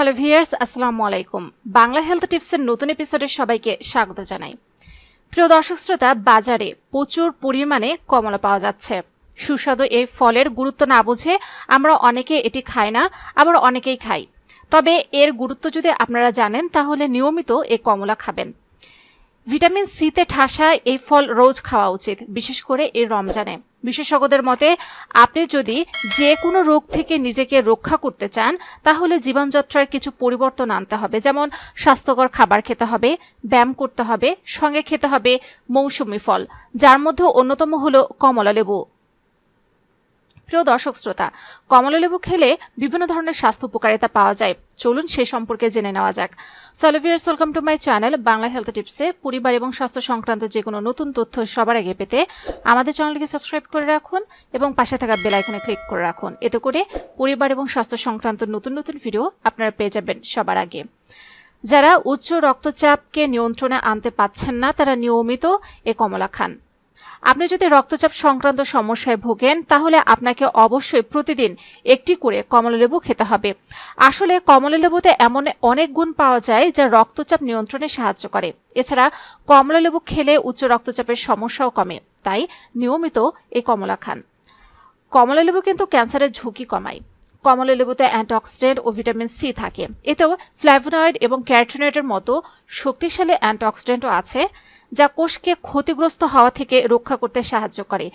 Hello viewers আসসালামু আলাইকুম। Bangla health টিপসের নতুন এপিসোডে সবাইকে স্বাগত জানাই। প্রিয় দর্শক শ্রোতা, বাজারে প্রচুর পরিমাণে কমলা পাওয়া যাচ্ছে। সুস্বাদু এই ফলের গুরুত্ব না বুঝে আমরা অনেকে এটি খাই না, আবার অনেকেই খাই। তবে এর গুরুত্ব যদি আপনারা জানেন, তাহলে নিয়মিত এই কমলা খাবেন। ভিটামিন সিতে ঠাসা এই ফল রোজ খাওয়া উচিত, বিশেষ করে এই রমজানে। বিশেষজ্ঞদের মতে, আপনি যদি যে কোনো রোগ থেকে নিজেকে রক্ষা করতে চান, তাহলে জীবনযাত্রার কিছু পরিবর্তন আনতে হবে। যেমন, স্বাস্থ্যকর খাবার খেতে হবে, ব্যায়াম করতে হবে, সঙ্গে খেতে হবে মৌসুমি ফল, যার মধ্যে অন্যতম হলো কমলা লেবু প্রিয় দর্শক শ্রোতা কমলালেবু খেলে বিভিন্ন ধরনের স্বাস্থ্য উপকারিতা পাওয়া যায়। চলুন সে সম্পর্কে জেনে নেওয়া যাক। সলিভিয়ার্স welcome to my channel Bangla health টিপসে পরিবার এবং স্বাস্থ্য সংক্রান্ত যে কোনো নতুন তথ্য সবার আগে পেতে আমাদের চ্যানেলকে সাবস্ক্রাইব করে রাখুন এবং পাশে থাকা বেল আইকনে ক্লিক করে রাখুন। এতে করে পরিবার এবং স্বাস্থ্য সংক্রান্ত নতুন নতুন ভিডিও আপনারা পেয়ে যাবেন সবার আগে। যারা উচ্চ রক্তচাপকে নিয়ন্ত্রণে আনতে পাচ্ছেন না, তারা নিয়মিত এ কমলা খান। আপনি যদি রক্তচাপ সংক্রান্ত সমস্যায় ভোগেন, তাহলে আপনাকে অবশ্যই প্রতিদিন একটি করে কমলালেবু খেতে হবে। আসলে কমলালেবুতে এমন অনেক গুণ পাওয়া যায় যা রক্তচাপ নিয়ন্ত্রণে সাহায্য করে। এছাড়া কমলালেবু খেলে উচ্চ রক্তচাপের সমস্যাও কমে, তাই নিয়মিত এই কমলা খান। কমলালেবু কিন্তু ক্যান্সারের ঝুঁকি কমায়। কমলা লেবুতে অ্যান্টিঅক্সিডেন্ট ও ভিটামিন সি থাকে। এতেও ফ্ল্যাভোনয়েড এবং ক্যারোটিনয়েডের মতো শক্তিশালী অ্যান্টিঅক্সিডেন্টও আছে, যা কোষকে ক্ষতিগ্রস্ত হওয়া থেকে রক্ষা করতে সাহায্য করে।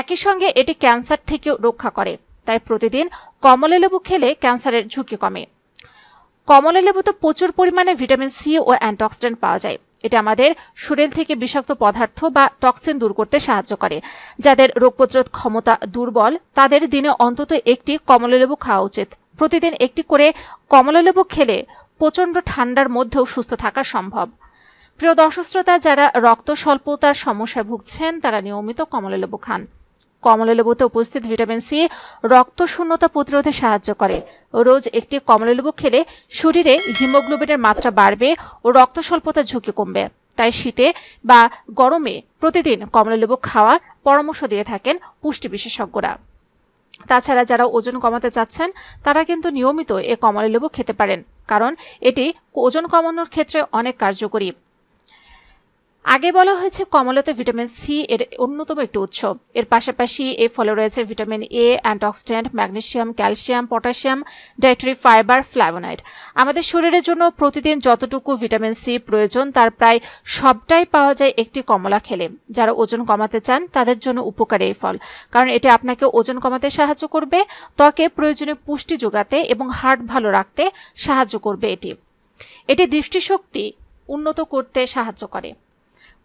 একই সঙ্গে এটি ক্যান্সার থেকেও রক্ষা করে, তাই প্রতিদিন কমলা লেবু খেলে ক্যান্সারের ঝুঁকি কমে। কমলা লেবুতে প্রচুর পরিমাণে ভিটামিন সি ও অ্যান্টিঅক্সিডেন্ট পাওয়া যায়। এটা আমাদের শরীর থেকে বিষাক্ত পদার্থ বা টক্সিন দূর করতে সাহায্য করে। যাদের রোগ প্রতিরোধ ক্ষমতা দুর্বল, তাদের দিনে অন্তত একটি কমলালেবু খাওয়া উচিত। প্রতিদিন একটি করে কমলালেবু খেলে প্রচণ্ড ঠান্ডার মধ্যেও সুস্থ থাকা সম্ভব। প্রিয় দর্শক শ্রোতা, যারা রক্ত স্বল্পতার সমস্যায় ভুগছেন, তারা নিয়মিত কমলালেবু খান। কমলালেবুতে উপস্থিত ভিটামিন সি রক্ত শূন্যতা প্রতিরোধে সাহায্য করে। রোজ একটি কমলালেবু খেলে শরীরে হিমোগ্লোবিনের মাত্রা বাড়বে ও রক্ত স্বল্পতার ঝুঁকি কমবে। তাই শীতে বা গরমে প্রতিদিন কমলালেবু খাওয়ার পরামর্শ দিয়ে থাকেন পুষ্টি বিশেষজ্ঞরা। তাছাড়া যারা ওজন কমাতে চাচ্ছেন, তারা কিন্তু নিয়মিত এ কমলালেবু খেতে পারেন, কারণ এটি ওজন কমানোর ক্ষেত্রে অনেক কার্যকরী। আগে বলা হয়েছে কমলাতে ভিটামিন সি এর অন্যতম একটি উৎস। এর পাশাপাশি এই ফলে রয়েছে vitamin A antioxidant magnesium calcium potassium dietary fibre flavonoid আমাদের শরীরের জন্য প্রতিদিন যতটুকু ভিটামিন সি প্রয়োজন, তার প্রায় সবটাই পাওয়া যায় একটি কমলা খেলে। যারা ওজন কমাতে চান, তাদের জন্য উপকারী এই ফল। কারণ এটি আপনাকে ওজন কমাতে সাহায্য করবে, ত্বকে প্রয়োজনীয় পুষ্টি যোগাতে এবং হার্ট ভালো রাখতে সাহায্য করবে এটি। এটি দৃষ্টিশক্তি উন্নত করতে সাহায্য করে।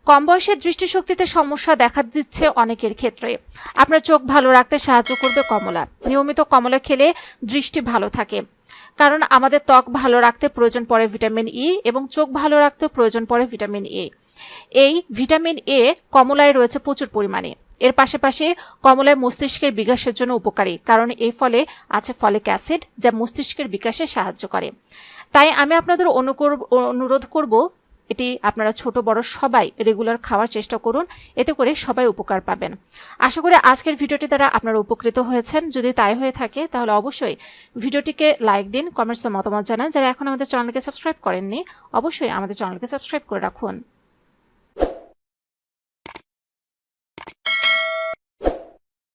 কম বয়সে দৃষ্টিশক্তিতে সমস্যা দেখা দিচ্ছে অনেকের ক্ষেত্রে। আপনার চোখ ভালো রাখতে সাহায্য করবে কমলা। নিয়মিত কমলা খেলে দৃষ্টি ভালো থাকে। কারণ আমাদের ত্বক ভালো রাখতে প্রয়োজন পড়ে ভিটামিন ই এবং চোখ ভালো রাখতে প্রয়োজন পড়ে ভিটামিন এ এই ভিটামিন এ কমলায় রয়েছে প্রচুর পরিমাণে। এর পাশাপাশি কমলায় মস্তিষ্কের বিকাশের জন্য উপকারী, কারণ এই ফলে আছে ফলিক অ্যাসিড যা মস্তিষ্কের বিকাশে সাহায্য করে। তাই আমি আপনাদের অনুকর অনুরোধ করব এটি আপনারা ছোট, বড় সবাই রেগুলার খাওয়ার চেষ্টা করুন। এতে করে সবাই উপকার পাবেন। আশা করি আজকের ভিডিওটি দ্বারা আপনারা উপকৃত হয়েছেন। যদি তাই হয়ে থাকে, তাহলে অবশ্যই ভিডিওটিকে লাইক দিন কমেন্টসে মতামত জানান। যারা এখন আমাদের চ্যানেলকে সাবস্ক্রাইব করেননি, অবশ্যই আমাদের চ্যানেলকে সাবস্ক্রাইব করে রাখুন।